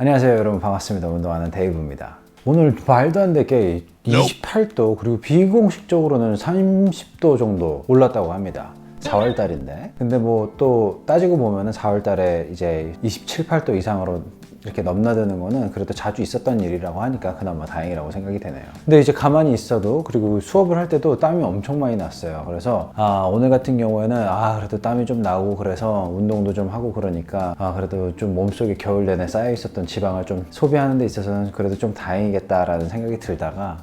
안녕하세요 여러분. 반갑습니다. 운동하는 데이브입니다. 오늘 말도 안 되게 28도 그리고 비공식적으로는 30도 정도 올랐다고 합니다. 4월 달인데. 근데 뭐 또 따지고 보면은 4월 달에 이제 27, 8도 이상으로 이렇게 넘나드는 거는 그래도 자주 있었던 일이라고 하니까 그나마 다행이라고 생각이 되네요. 근데 이제 가만히 있어도 그리고 수업을 할 때도 땀이 엄청 많이 났어요. 그래서 아 오늘 같은 경우에는 아 그래도 땀이 좀 나고 그래서 운동도 좀 하고 그러니까 아 그래도 좀 몸속에 겨울 내내 쌓여 있었던 지방을 좀 소비하는 데 있어서는 그래도 좀 다행이겠다라는 생각이 들다가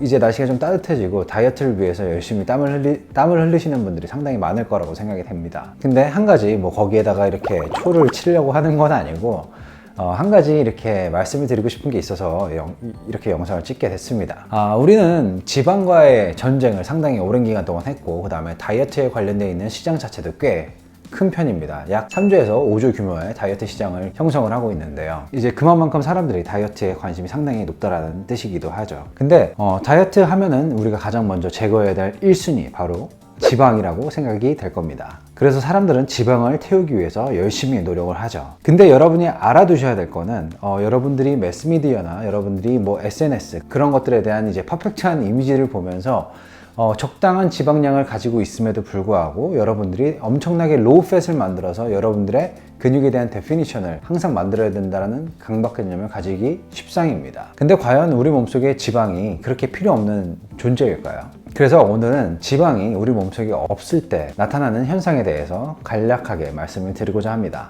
이제 날씨가 좀 따뜻해지고 다이어트를 위해서 열심히 땀을 흘리, 땀을 흘리시는 분들이 상당히 많을 거라고 생각이 됩니다. 근데 한 가지 뭐 거기에다가 이렇게 초를 치려고 하는 건 아니고 어, 한 가지 이렇게 말씀을 드리고 싶은 게 있어서 영- 이렇게 영상을 찍게 됐습니다. 아, 우리는 지방과의 전쟁을 상당히 오랜 기간 동안 했고 그 다음에 다이어트에 관련되어 있는 시장 자체도 꽤큰 편입니다. 약 3조에서 5조 규모의 다이어트 시장을 형성을 하고 있는데요. 이제 그만큼 사람들이 다이어트에 관심이 상당히 높다라는 뜻이기도 하죠. 근데 어, 다이어트 하면은 우리가 가장 먼저 제거해야 될 1순위 바로 지방이라고 생각이 될 겁니다. 그래서 사람들은 지방을 태우기 위해서 열심히 노력을 하죠. 근데 여러분이 알아두셔야 될 거는 어, 여러분들이 매스미디어나 여러분들이 뭐 SNS 그런 것들에 대한 이제 퍼펙트한 이미지를 보면서 어, 적당한 지방량을 가지고 있음에도 불구하고 여러분들이 엄청나게 로우 팻을 만들어서 여러분들의 근육에 대한 데피니션을 항상 만들어야 된다는 강박관념을 가지기 쉽상입니다. 근데 과연 우리 몸속에 지방이 그렇게 필요 없는 존재일까요? 그래서 오늘은 지방이 우리 몸속에 없을 때 나타나는 현상에 대해서 간략하게 말씀을 드리고자 합니다.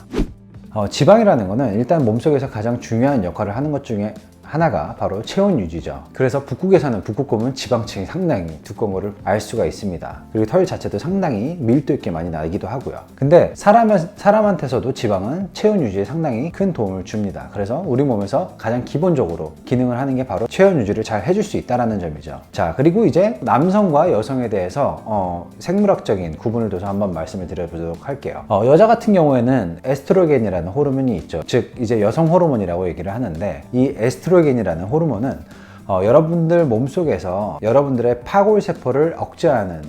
어, 지방이라는 거는 일단 몸속에서 가장 중요한 역할을 하는 것 중에 하나가 바로 체온 유지죠. 그래서 북극에서는 북극곰은 지방층이 상당히 두꺼운 거를 알 수가 있습니다. 그리고 털 자체도 상당히 밀도 있게 많이 나기도 하고요. 근데 사람, 사람한테서도 지방은 체온 유지에 상당히 큰 도움을 줍니다. 그래서 우리 몸에서 가장 기본적으로 기능을 하는 게 바로 체온 유지를 잘 해줄 수 있다는 점이죠. 자, 그리고 이제 남성과 여성에 대해서 어, 생물학적인 구분을 둬서 한번 말씀을 드려보도록 할게요. 어, 여자 같은 경우에는 에스트로겐이라는 호르몬이 있죠. 즉, 이제 여성 호르몬이라고 얘기를 하는데 이 에스트로겐 이라는 호르몬은 어, 여러분들 몸속에서 여러분들의 파골세포를 억제하는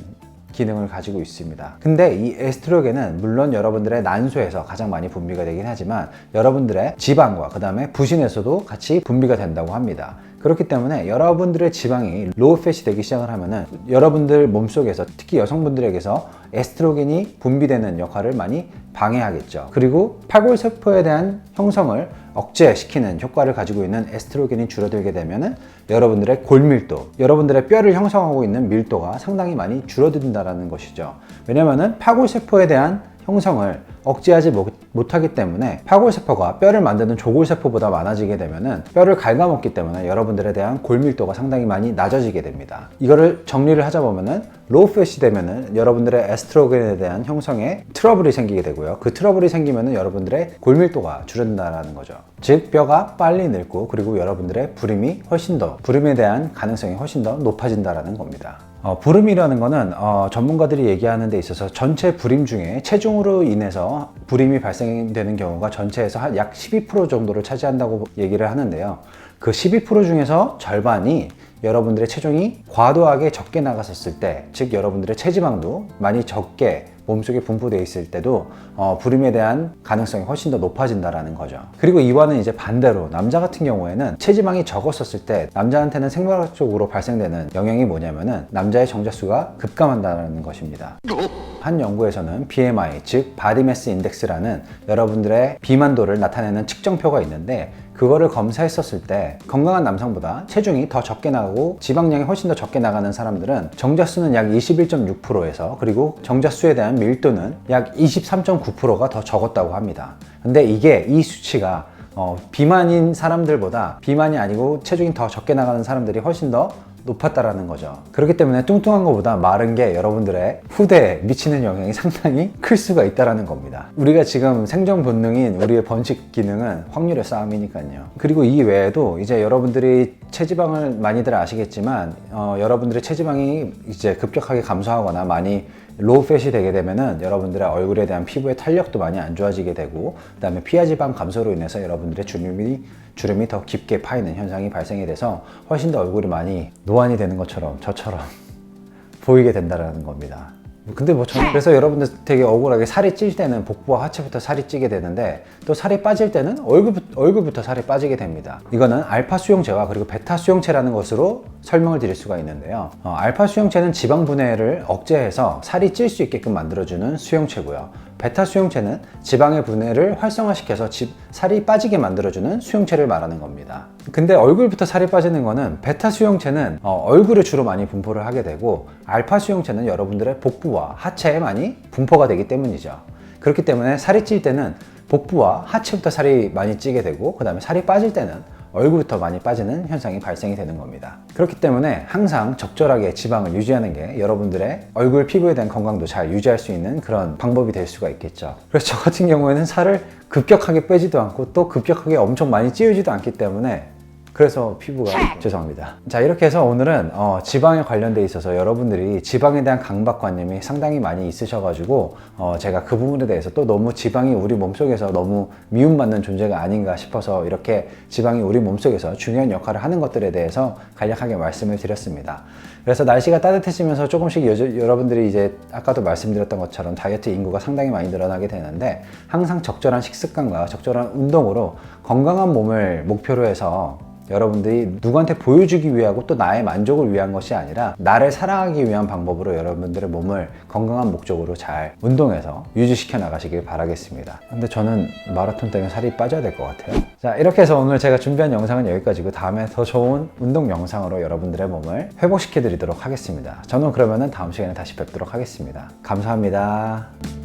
기능을 가지고 있습니다. 근데 이 에스트로겐은 물론 여러분들의 난소에서 가장 많이 분비가 되긴 하지만 여러분들의 지방과 그 다음에 부신에서도 같이 분비가 된다고 합니다. 그렇기 때문에 여러분들의 지방이 로우 팻이 되기 시작을 하면은 여러분들 몸속에서 특히 여성분들에게서 에스트로겐이 분비되는 역할을 많이 방해하겠죠. 그리고 파골세포에 대한 형성을 억제시키는 효과를 가지고 있는 에스트로겐이 줄어들게 되면은 여러분들의 골밀도, 여러분들의 뼈를 형성하고 있는 밀도가 상당히 많이 줄어든다는 것이죠. 왜냐면은 파골세포에 대한 형성을 억제하지 못, 못하기 때문에 파골세포가 뼈를 만드는 조골세포보다 많아지게 되면은 뼈를 갉아먹기 때문에 여러분들에 대한 골밀도가 상당히 많이 낮아지게 됩니다. 이거를 정리를 하자 보면은 로우 팻이 되면은 여러분들의 에스트로겐에 대한 형성에 트러블이 생기게 되고요. 그 트러블이 생기면은 여러분들의 골밀도가 줄어든다는 거죠. 즉 뼈가 빨리 늙고 그리고 여러분들의 부림이 훨씬 더 부림에 대한 가능성이 훨씬 더 높아진다라는 겁니다. 어, 부름이라는 거는 어, 전문가들이 얘기하는 데 있어서 전체 부림 중에 체중으로 인해서 부림이 발생되는 경우가 전체에서 한 약 12% 정도를 차지한다고 얘기를 하는데요. 그 12% 중에서 절반이 여러분들의 체중이 과도하게 적게 나갔었을 때, 즉 여러분들의 체지방도 많이 적게 몸속에 분포되어 있을 때도 어, 불임에 대한 가능성이 훨씬 더 높아진다라는 거죠. 그리고 이와는 이제 반대로 남자 같은 경우에는 체지방이 적었었을 때 남자한테는 생물학적으로 발생되는 영향이 뭐냐면은 남자의 정자수가 급감한다는 것입니다. 한 연구에서는 BMI, 즉 바디매스 인덱스라는 여러분들의 비만도를 나타내는 측정표가 있는데 그거를 검사했었을 때 건강한 남성보다 체중이 더 적게 나가고 지방량이 훨씬 더 적게 나가는 사람들은 정자수는 약 21.6%에서 그리고 정자수에 대한 밀도는 약 23.9%가 더 적었다고 합니다. 근데 이게 이 수치가 어, 비만인 사람들보다 비만이 아니고 체중이 더 적게 나가는 사람들이 훨씬 더 높았다라는 거죠. 그렇기 때문에 뚱뚱한 것보다 마른 게 여러분들의 후대에 미치는 영향이 상당히 클 수가 있다라는 겁니다. 우리가 지금 생존 본능인 우리의 번식 기능은 확률의 싸움이니까요. 그리고 이 외에도 이제 여러분들이 체지방을 많이들 아시겠지만 어, 여러분들의 체지방이 이제 급격하게 감소하거나 많이 로우 팻이 되게 되면은 여러분들의 얼굴에 대한 피부의 탄력도 많이 안 좋아지게 되고 그다음에 피하 지방 감소로 인해서 여러분들의 주름이 주름이 더 깊게 파이는 현상이 발생이 돼서 훨씬 더 얼굴이 많이 노안이 되는 것처럼 저처럼 보이게 된다는 겁니다. 근데 뭐 저는 그래서 여러분들 되게 억울하게 살이 찔 때는 복부와 하체부터 살이 찌게 되는데 또 살이 빠질 때는 얼굴부터, 얼굴부터 살이 빠지게 됩니다. 이거는 알파 수용체와 그리고 베타 수용체라는 것으로 설명을 드릴 수가 있는데요. 어, 알파 수용체는 지방 분해를 억제해서 살이 찔 수 있게끔 만들어주는 수용체고요. 베타 수용체는 지방의 분해를 활성화시켜서 집- 살이 빠지게 만들어주는 수용체를 말하는 겁니다. 근데 얼굴부터 살이 빠지는 거는 베타 수용체는 어, 얼굴에 주로 많이 분포를 하게 되고 알파 수용체는 여러분들의 복부와 하체에 많이 분포가 되기 때문이죠. 그렇기 때문에 살이 찔 때는 복부와 하체부터 살이 많이 찌게 되고 그 다음에 살이 빠질 때는 얼굴부터 많이 빠지는 현상이 발생이 되는 겁니다. 그렇기 때문에 항상 적절하게 지방을 유지하는 게 여러분들의 얼굴 피부에 대한 건강도 잘 유지할 수 있는 그런 방법이 될 수가 있겠죠. 그래서 저 같은 경우에는 살을 급격하게 빼지도 않고 또 급격하게 엄청 많이 찌우지도 않기 때문에 그래서 피부가 죄송합니다. 자 이렇게 해서 오늘은 어, 지방에 관련돼 있어서 여러분들이 지방에 대한 강박관념이 상당히 많이 있으셔 가지고 어, 제가 그 부분에 대해서 또 너무 지방이 우리 몸속에서 너무 미움받는 존재가 아닌가 싶어서 이렇게 지방이 우리 몸속에서 중요한 역할을 하는 것들에 대해서 간략하게 말씀을 드렸습니다. 그래서 날씨가 따뜻해지면서 조금씩 여, 여러분들이 이제 아까도 말씀드렸던 것처럼 다이어트 인구가 상당히 많이 늘어나게 되는데 항상 적절한 식습관과 적절한 운동으로 건강한 몸을 목표로 해서 여러분들이 누구한테 보여주기 위하고 또 나의 만족을 위한 것이 아니라 나를 사랑하기 위한 방법으로 여러분들의 몸을 건강한 목적으로 잘 운동해서 유지시켜 나가시길 바라겠습니다. 근데 저는 마라톤 때문에 살이 빠져야 될 것 같아요. 자, 이렇게 해서 오늘 제가 준비한 영상은 여기까지고 다음에 더 좋은 운동 영상으로 여러분들의 몸을 회복시켜 드리도록 하겠습니다. 저는 그러면은 다음 시간에 다시 뵙도록 하겠습니다. 감사합니다.